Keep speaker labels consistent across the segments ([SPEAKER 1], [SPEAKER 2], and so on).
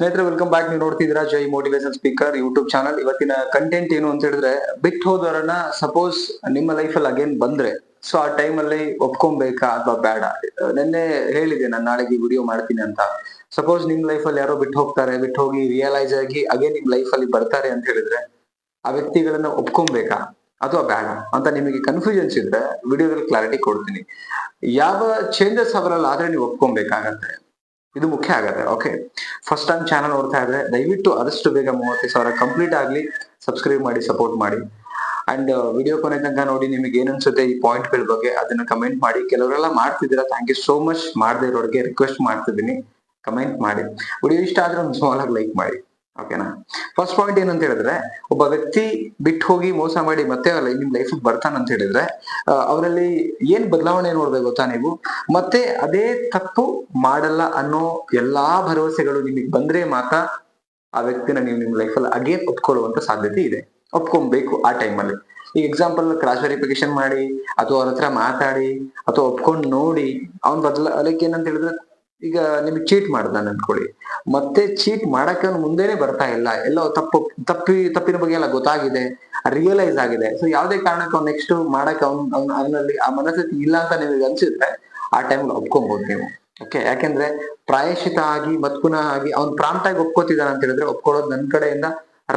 [SPEAKER 1] ಸ್ನೇಹಿತರೆ welcome back ನೀವು ನೋಡ್ತಿದ್ದೀರಾ Jai motivation speaker YouTube channel ಇವತ್ತಿನ ಕಂಟೆಂಟ್ ಏನು ಅಂತ ಹೇಳಿದ್ರೆ ಬಿಟ್ಟು ಹೋದವರನ್ನ ಸಪೋಸ್ ನಿಮ್ಮ ಲೈಫಲ್ಲಿ ಅಗೇನ್ ಬಂದ್ರೆ ಸೊ ಆ ಟೈಮ್ ಅಲ್ಲಿ ಒಪ್ಕೊಬೇಕಾ ಅಥವಾ ಬೇಡ? ನಿನ್ನೆ ಹೇಳಿದೆ ನಾನು, ನಾಳೆಗೆ ವಿಡಿಯೋ ಮಾಡ್ತೀನಿ ಅಂತ. ಸಪೋಸ್ ನಿಮ್ ಅಲ್ಲಿ ಯಾರೋ ಬಿಟ್ಟು ಹೋಗ್ತಾರೆ ಬಿಟ್ಟು ಹೋಗಿ ರಿಯಲೈಸ್ ಆಗಿ ಅಗೇನ್ ನಿಮ್ ಅಲ್ಲಿ ಬರ್ತಾರೆ ಅಂತ ಹೇಳಿದ್ರೆ, ಆ ವ್ಯಕ್ತಿಗಳನ್ನ ಒಪ್ಕೊಬೇಕಾ ಅಥವಾ ಬೇಡ? ಅಂತ ನಿಮಗೆ ಕನ್ಫ್ಯೂಷನ್ಸ್ ಇದ್ರೆ ವಿಡಿಯೋದಲ್ಲಿ ಕ್ಲಾರಿಟಿ ಕೊಡ್ತೀನಿ. ಯಾವ ಚೇಂಜಸ್ ಅವರಲ್ಲಿ ಆದ್ರೆ ನೀವು ಒಪ್ಕೊಬೇಕಾಗತ್ತೆ ಇದು ಮುಖ್ಯ ಆಗತ್ತೆ ಓಕೆ ಫಸ್ಟ್ ಟೈಮ್ ಚಾನಲ್ ನೋಡ್ತಾ ಇದ್ರೆ ದಯವಿಟ್ಟು ಆದಷ್ಟು ಬೇಗ ಮೂವತ್ತೈದು ಸಾವಿರ ಕಂಪ್ಲೀಟ್ ಆಗಲಿ ಸಬ್ಸ್ಕ್ರೈಬ್ ಮಾಡಿ ಸಪೋರ್ಟ್ ಮಾಡಿ. ಅಂಡ್ ವಿಡಿಯೋ ಕೊನೆ ತನಕ ನೋಡಿ ನಿಮಗೆ ಏನ್ ಅನ್ಸುತ್ತೆ ಈ ಪಾಯಿಂಟ್ಗಳ ಬಗ್ಗೆ ಅದನ್ನ ಕಮೆಂಟ್ ಮಾಡಿ. ಕೆಲವರೆಲ್ಲ ಮಾಡ್ತಿದ್ದೀರಾ ಥ್ಯಾಂಕ್ ಯು ಸೋ ಮಚ್ ಮಾಡದೇ ಇರೋರಿಗೆ ರಿಕ್ವೆಸ್ಟ್ ಮಾಡ್ತಿದ್ದೀನಿ. ಕಮೆಂಟ್ ಮಾಡಿ. ವಿಡಿಯೋ ಇಷ್ಟ ಆದ್ರೆ ಒಂದು ಸ್ಮಾಲ್ ಆಗಿ ಲೈಕ್ ಮಾಡಿ. ಓಕೆನಾ ಫಸ್ಟ್ ಪಾಯಿಂಟ್ ಏನಂತ ಹೇಳಿದ್ರೆ, ಒಬ್ಬ ವ್ಯಕ್ತಿ ಬಿಟ್ಟು ಹೋಗಿ ಮೋಸ ಮಾಡಿ ಮತ್ತೆ ನಿಮ್ ಲೈಫ್ ಬರ್ತಾನಂತ ಹೇಳಿದ್ರೆ ಅವರಲ್ಲಿ ಏನ್ ಬದಲಾವಣೆ ನೋಡ್ಬೇಕು ಗೊತ್ತಾ ನೀವು? ಮತ್ತೆ ಅದೇ ತಪ್ಪು ಮಾಡಲ್ಲ ಅನ್ನೋ ಎಲ್ಲಾ ಭರವಸೆಗಳು ನಿಮಗೆ ಬಂದ್ರೆ ಮಾತ್ರ ಆ ವ್ಯಕ್ತಿನ ನೀವು ನಿಮ್ ಲೈಫಲ್ಲಿ ಅಗೇನ್ ಒಪ್ಕೊಳ್ಳುವಂತ ಸಾಧ್ಯತೆ ಇದೆ. ಒಪ್ಕೊಬೇಕು ಆ ಟೈಮಲ್ಲಿ ಈಗ ಎಕ್ಸಾಂಪಲ್ ಕ್ರಾಸ್ ವೆರಿಫಿಕೇಶನ್ ಮಾಡಿ, ಅಥವಾ ಅವ್ರ ಹತ್ರ ಮಾತಾಡಿ, ಅಥವಾ ಒಪ್ಕೊಂಡು ನೋಡಿ, ಅವ್ನ್ ಬದಲ, ಅದಕ್ಕೆ ಏನಂತ ಹೇಳಿದ್ರೆ ಈಗ ನಿಮ್ಗೆ ಚೀಟ್ ಮಾಡ್ದಾನೆ ಅನ್ಕೊಳ್ಳಿ. ಮತ್ತೆ ಚೀಟ್ ಮಾಡಕ್ಕೆ ಮುಂದೆನೆ ಬರ್ತಾ ಇಲ್ಲ. ಎಲ್ಲೋ ತಪ್ಪು, ತಪ್ಪಿ, ತಪ್ಪಿನ ಬಗ್ಗೆ ಎಲ್ಲ ಗೊತ್ತಾಗಿದೆ ರಿಯಲೈಸ್ ಆಗಿದೆ. ಸೊ ಯಾವ್ದೇ ಕಾರಣಕ್ಕೆ ಅವ್ನು ನೆಕ್ಸ್ಟ್ ಮಾಡಕ್ ಅವ್ನ್ ಅವ್ನ್, ಅವನಲ್ಲಿ ಆ ಮನಸ್ಥಿತಿ ಇಲ್ಲ ಅಂತ ನಿಮಗೆ ಅನ್ಸುತ್ತೆ ಆ ಟೈಮ್ ಒಪ್ಕೊಬಹುದು ನೀವು. ಓಕೆ ಯಾಕೆಂದ್ರೆ ಪ್ರಾಯಶಿತ ಆಗಿ ಮತ್ ಪುನಃ ಆಗಿ ಅವ್ನ್ ಪ್ರಾಂತಾಗಿ ಒಪ್ಕೋತಿದ್ದಾನೆ ಅಂತ ಹೇಳಿದ್ರೆ ಒಪ್ಕೊಳ್ಳೋದು ನನ್ ಕಡೆಯಿಂದ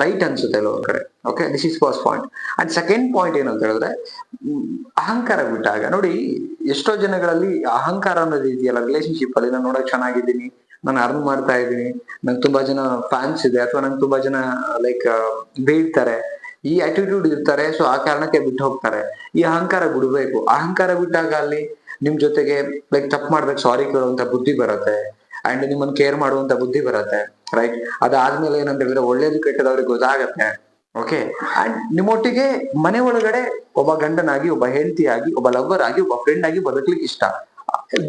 [SPEAKER 1] ರೈಟ್ ಅನ್ಸುತ್ತೆ ಅವ್ರ ಕಡೆ. Okay this is first point and second point ಏನು ಅಂತ ಹೇಳಿದ್ರೆ ಅಹಂಕಾರ ಬಿಟ್ಟಾಗ, ನೋಡಿ, ಎಷ್ಟೋ ಜನಗಳಲ್ಲಿ ಅಹಂಕಾರ ಅನ್ನೋದು ಇದೆಯಲ್ಲ ರಿಲೇಶನ್ಶಿಪ್ ಅಲ್ಲಿ, ನಾನು ನೋಡಕ್ ಚೆನ್ನಾಗಿದ್ದೀನಿ, ನಾನು ಅರ್ನ್ ಮಾಡ್ತಾ ಇದ್ದೀನಿ, ನಂಗೆ ತುಂಬಾ ಜನ ಫ್ಯಾನ್ಸ್ ಇದೆ, ಅಥವಾ ನಂಗೆ ತುಂಬಾ ಜನ ಲೈಕ್ ಬೀಳ್ತಾರೆ, ಈ ಆಟಿಟ್ಯೂಡ್ ಇರ್ತಾರೆ ಸೊ ಆ ಕಾರಣಕ್ಕೆ ಬಿಟ್ಟು ಹೋಗ್ತಾರೆ. ಈ ಅಹಂಕಾರ ಬಿಡ್ಬೇಕು. ಅಹಂಕಾರ ಬಿಟ್ಟಾಗ ಅಲ್ಲಿ ನಿಮ್ ಜೊತೆಗೆ ಲೈಕ್ ತಪ್ಪು ಮಾಡ್ಬೇಕು ಸಾರಿ ಕೇಳುವಂತ ಬುದ್ಧಿ ಬರುತ್ತೆ ಅಂಡ್ ನಿಮ್ಮನ್ನ ಕೇರ್ ಮಾಡುವಂತ ಬುದ್ಧಿ ಬರುತ್ತೆ. ರೈಟ್ ಅದಾದ್ಮೇಲೆ ಏನಂತ ಹೇಳಿದ್ರೆ ಒಳ್ಳೇದು ಕೆಟ್ಟದ ಅವ್ರಿಗೆ ಗೊತ್ತಾಗತ್ತೆ ಓಕೆ ನಿಮ್ಮೊಟ್ಟಿಗೆ ಮನೆ ಒಳಗಡೆ ಒಬ್ಬ ಗಂಡನಾಗಿ, ಒಬ್ಬ ಹೆಂಡತಿಯಾಗಿ, ಒಬ್ಬ ಲವರ್ ಆಗಿ, ಒಬ್ಬ ಫ್ರೆಂಡ್ ಆಗಿ ಬದುಕ್ಲಿಕ್ಕೆ ಇಷ್ಟ.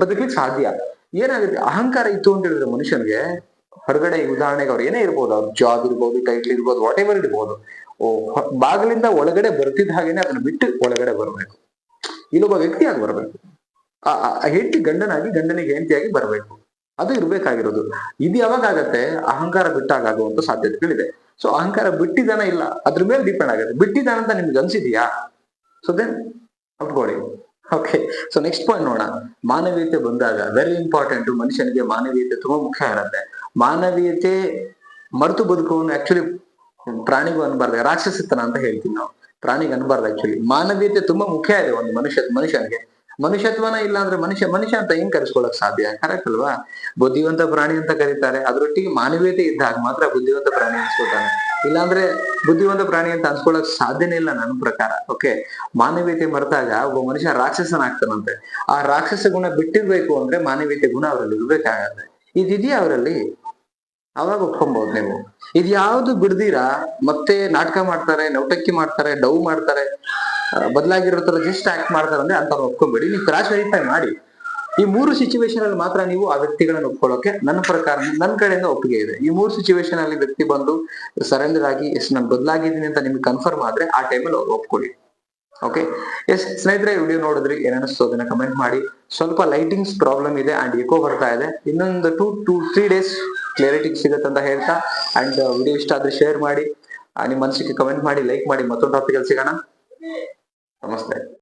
[SPEAKER 1] ಬದುಕ್ಲಿಕ್ಕೆ ಸಾಧ್ಯ. ಏನಾಗುತ್ತೆ? ಅಹಂಕಾರ ಇತ್ತು ಅಂತ ಹೇಳಿದ್ರೆ ಮನುಷ್ಯನಿಗೆ ಹೊರಗಡೆ ಉದಾಹರಣೆಗೆ ಅವ್ರು ಏನೇ ಇರ್ಬೋದು, ಅವ್ರ ಜಾಬ್ ಇರ್ಬೋದು ಟೈಟ್ಲ್ ಇರ್ಬೋದು ವಾಟ್ ಎವರ್ ಇರ್ಬೋದು ಬಾಗಿಲಿಂದ ಒಳಗಡೆ ಬರ್ತಿದ್ದ ಹಾಗೇನೆ ಅದನ್ನ ಬಿಟ್ಟು ಒಳಗಡೆ ಬರ್ಬೇಕು. ಇಲ್ಲೊಬ್ಬ ವ್ಯಕ್ತಿಯಾಗಿ ಬರ್ಬೇಕು. ಆ ಹೆಂಡತಿ ಗಂಡನಾಗಿ, ಗಂಡನಿಗೆ ಹೆಂಡತಿಯಾಗಿ ಬರ್ಬೇಕು. ಅದು ಇರ್ಬೇಕಾಗಿರೋದು. ಇದು ಯಾವಾಗ ಆಗತ್ತೆ ಅಹಂಕಾರ ಬಿಟ್ಟಾಗ ಆಗುವಂತ ಸಾಧ್ಯತೆಗಳಿದೆ. ಸೊ ಅಹಂಕಾರ ಬಿಟ್ಟಿದಾನ ಇಲ್ಲ, ಅದ್ರ ಮೇಲೆ ಡಿಪೆಂಡ್ ಆಗುತ್ತೆ. ಬಿಟ್ಟಿದಾನ ಅಂತ ನಿಮ್ಗೆ ಅನ್ಸಿದ್ಯಾ? ಸೊ ದೆನ್ ಒಪ್ಕೊಳ್ಳಿ. ಓಕೆ ಸೊ ನೆಕ್ಸ್ಟ್ ಪಾಯಿಂಟ್ ನೋಡೋಣ. ಮಾನವೀಯತೆ ಬಂದಾಗ ವೆರಿ ಇಂಪಾರ್ಟೆಂಟ್ ಮನುಷ್ಯನಿಗೆ ಮಾನವೀಯತೆ ತುಂಬಾ ಮುಖ್ಯ ಇರುತ್ತೆ. ಮಾನವೀಯತೆ ಮರೆತು ಬದುಕುವನ್ನು ಆಕ್ಚುಲಿ ಪ್ರಾಣಿಗೂ ಅನ್ಬಾರ್ದು, ರಾಕ್ಷಸತನ ಅಂತ ಹೇಳ್ತೀವಿ ನಾವು. ಪ್ರಾಣಿಗೆ ಅನ್ಬಾರ್ದು ಆಕ್ಚುಲಿ ಮಾನವೀಯತೆ ತುಂಬಾ ಮುಖ್ಯ ಇದೆ ಒಂದು ಮನುಷ್ಯ, ಮನುಷ್ಯನಿಗೆ. ಮನುಷ್ಯತ್ವನ ಇಲ್ಲ ಅಂದ್ರೆ ಮನುಷ್ಯ ಮನುಷ್ಯ ಅಂತ ಹೆಂಗ್ ಕರೆಸ್ಕೊಳಕ್ ಸಾಧ್ಯ? ಕರೆಕ್ಟ್ ಅಲ್ವಾ? ಬುದ್ಧಿವಂತ ಪ್ರಾಣಿ ಅಂತ ಕರೀತಾರೆ. ಅದ್ರೊಟ್ಟಿಗೆ ಮಾನವೀಯತೆ ಇದ್ದಾಗ ಮಾತ್ರ ಬುದ್ಧಿವಂತ ಪ್ರಾಣಿ ಅನ್ಸ್ಕೊತಾನೆ. ಇಲ್ಲಾಂದ್ರೆ ಬುದ್ಧಿವಂತ ಪ್ರಾಣಿ ಅಂತ ಅನ್ಸ್ಕೊಳಕ್ ಸಾಧ್ಯನೇ ಇಲ್ಲ ನನ್ನ ಪ್ರಕಾರ. ಓಕೆ ಮಾನವೀಯತೆ ಮರೆತಾಗ ಒಬ್ಬ ಮನುಷ್ಯ ರಾಕ್ಷಸನಾಗ್ತಾನಂತೆ. ಆ ರಾಕ್ಷಸ ಗುಣ ಬಿಟ್ಟಿರ್ಬೇಕು ಅಂದ್ರೆ ಮಾನವೀಯತೆ ಗುಣ ಅವರಲ್ಲಿ ಇರ್ಬೇಕಾಗತ್ತೆ. ಇದಿದೆಯಾ ಅವರಲ್ಲಿ? ಅವಾಗ ಒಪ್ಕೊಂಬಹುದು ನೀವು. ಇದ್ಯಾವ್ದು ಬಿಡ್ದಿರಾ? ಮತ್ತೆ ನಾಟಕ ಮಾಡ್ತಾರೆ, ನೌಟಕ್ಕಿ ಮಾಡ್ತಾರೆ, ಡೌ ಮಾಡ್ತಾರೆ. ಬದಲಾಗಿರೋ ತರ ಜಸ್ಟ್ ಆಕ್ಟ್ ಮಾಡ್ತಾರೆ ಅಂದ್ರೆ ಅಂತ ಒಪ್ಕೊಬೇಡಿ. ನೀವು ಕ್ರಾಶ್ ವೆರಿಫೈ ಮಾಡಿ. ಈ ಮೂರು ಸಿಚುವೇಶನ್ ಅಲ್ಲಿ ಮಾತ್ರ ನೀವು ಆ ವ್ಯಕ್ತಿಗಳನ್ನ ಒಪ್ಕೊಳ್ಳೋಕೆ ನನ್ನ ಪ್ರಕಾರ ನನ್ನ ಕಡೆಯಿಂದ ಒಪ್ಪಿಗೆ ಇದೆ. ಈ ಮೂರು ಸಿಚುವೇಶನ್ ಅಲ್ಲಿ ವ್ಯಕ್ತಿ ಬಂದು ಸರೆಂಡರ್ ಆಗಿ, ಎಸ್, ನಾನು ಬದಲಾಗಿದ್ದೀನಿ ಅಂತ ನಿಮ್ಗೆ ಕನ್ಫರ್ಮ್ ಆದ್ರೆ ಆ ಟೈಮಲ್ಲಿ ಅವ್ರು ಒಪ್ಕೊಳ್ಳಿ. ಓಕೆ ಎಸ್ ಸ್ನೇಹಿತರೆ ವಿಡಿಯೋ ನೋಡಿದ್ರಿ ಏನಿಸ್ತು ಅದನ್ನ ಕಮೆಂಟ್ ಮಾಡಿ. ಸ್ವಲ್ಪ ಲೈಟಿಂಗ್ಸ್ ಪ್ರಾಬ್ಲಮ್ ಇದೆ ಅಂಡ್ ಎಕೋ ಬರ್ತಾ ಇದೆ. ಇನ್ನೊಂದು two two three days clarity ಸಿಗುತ್ತೆ ಅಂತ ಹೇಳ್ತಾ ಅಂಡ್ ವಿಡಿಯೋ ಇಷ್ಟ ಆದ್ರೆ ಶೇರ್ ಮಾಡಿ. ನಿಮ್ಮ ಮನಸ್ಸಿಗೆ ಕಮೆಂಟ್ ಮಾಡಿ ಲೈಕ್ ಮಾಡಿ. ಮತ್ತೊಂದು ಟಾಪಿಕ್ ಅಲ್ಲಿ ಸಿಗೋಣ. నమస్తే